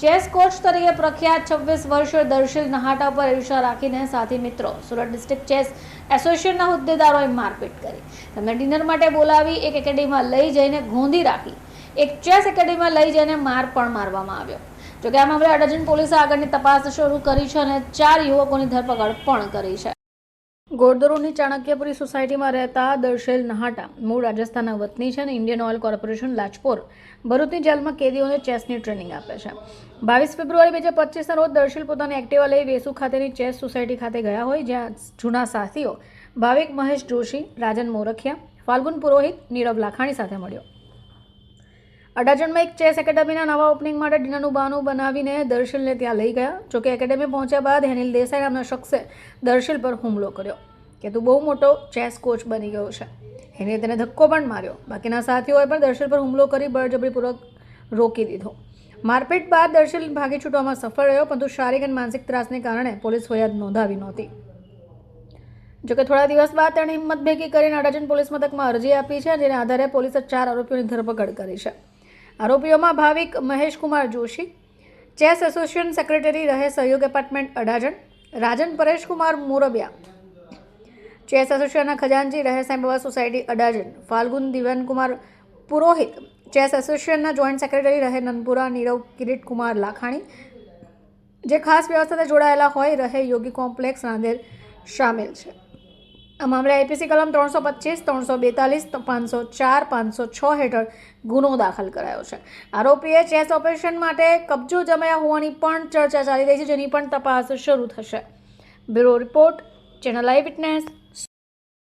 Chess coach તરીકે પ્રખ્યાત છવ્વીસ વર્ષીય દર્શિલ નહાટા પર ઈર્ષા રાખીને સાથી મિત્રો, સુરત ડિસ્ટ્રિક્ટ ચેસ એસોસિએશનના હોદ્દેદારોએ મારપીટ કરી. તેમને ડિનર માટે બોલાવી, એક એકેડેમીમાં લઈ જઈને ગોંધી રાખી. એક ચેસ એકેડેમીમાં લઈ જઈને માર પણ મારવામાં આવ્યો. જોકે આ મામલે અડજન પોલીસે આગળની તપાસ શરૂ કરી છે અને ચાર યુવકોની ધરપકડ પણ કરી છે. ગોરદરોની ચાણક્યપુરી સોસાયટીમાં રહેતા દર્શેલ નહાટા, મૂળ રાજસ્થાનના વતની છે અને ઇન્ડિયન ઓઇલ કોર્પોરેશન લાજપોર, ભરૂચની જેલમાં કેદીઓને ચેસની ટ્રેનિંગ આપે છે. બાવીસ ફેબ્રુઆરી બે હજાર પચીસના રોજ દર્શેલ પોતાની એક્ટિવા લઈ વેસુ ખાતેની ચેસ સોસાયટી ખાતે ગયા હોય, જ્યાં જૂના સાથીઓ ભાવિક મહેશ જોશી, રાજન મોરખિયા, ફાલ્ગુન પુરોહિત, નીરવ લાખાણી સાથે મળ્યો. અડાજણમાં એક ચેસ એકેડમીના નવા ઓપનિંગ માટે ડિનરનું બહાનું બનાવીને દર્શિલને ત્યાં લઈ ગયા. જોકે એકેડમી પહોંચ્યા બાદ હેનિલ દેસાઈ નામના શખ્સે દર્શિલ પર હુમલો કર્યો. કે તું બહુ મોટો ચેસ કોચ બની ગયો છે. એને તેને ધક્કો પણ માર્યો. બાકીના સાથીઓએ પણ દર્શન પર હુમલો કરી બળજબરીપૂર્વક રોકી દીધો. મારપીટ બાદ દર્શન ભાગી છૂટવામાં સફળ રહ્યો, પરંતુ શારીરિક અને માનસિક ત્રાસને કારણે પોલીસ ફરિયાદ નોંધાવી નહોતી. જોકે થોડા દિવસ બાદ તેણે હિંમત ભેગી કરીને અડાજણ પોલીસ મથકમાં અરજી આપી છે, જેના આધારે પોલીસે ચાર આરોપીઓની ધરપકડ કરી છે. આરોપીઓમાં Bhavik Maheshkumar Joshi, chess association secretary રહે સહયોગ એપાર્ટમેન્ટ અડાજણ, રાજન પરેશકુમાર મોરબિયા ચેસ એસોસિએશનના ખજાનચી રહે સાંઈબાબા સોસાયટી અડાજન ફાલ્ગુન દિવાનકુમાર પુરોહિત ચેસ એસોસિએશનના જોઈન્ટ સેક્રેટરી રહે નનપુરા નીરવ કિરીટકુમાર લાખાણી. જે ખાસ વ્યવસ્થાથી જોડાયેલા હોય રહે યોગી કોમ્પ્લેક્સ રાંદેર સામેલ છે. આ મામલે આઈપીસી કલમ ત્રણસો પચીસ, ત્રણસો બેતાલીસ, પાંચસો ચાર, પાંચસો છ હેઠળ ગુનો દાખલ કરાયો છે. આરોપીએ ચેસ ઓપરેશન માટે કબજો જમાયા હોવાની પણ ચર્ચા ચાલી રહી છે, જેની પણ તપાસ શરૂ થશે. Bureau report channel eye witness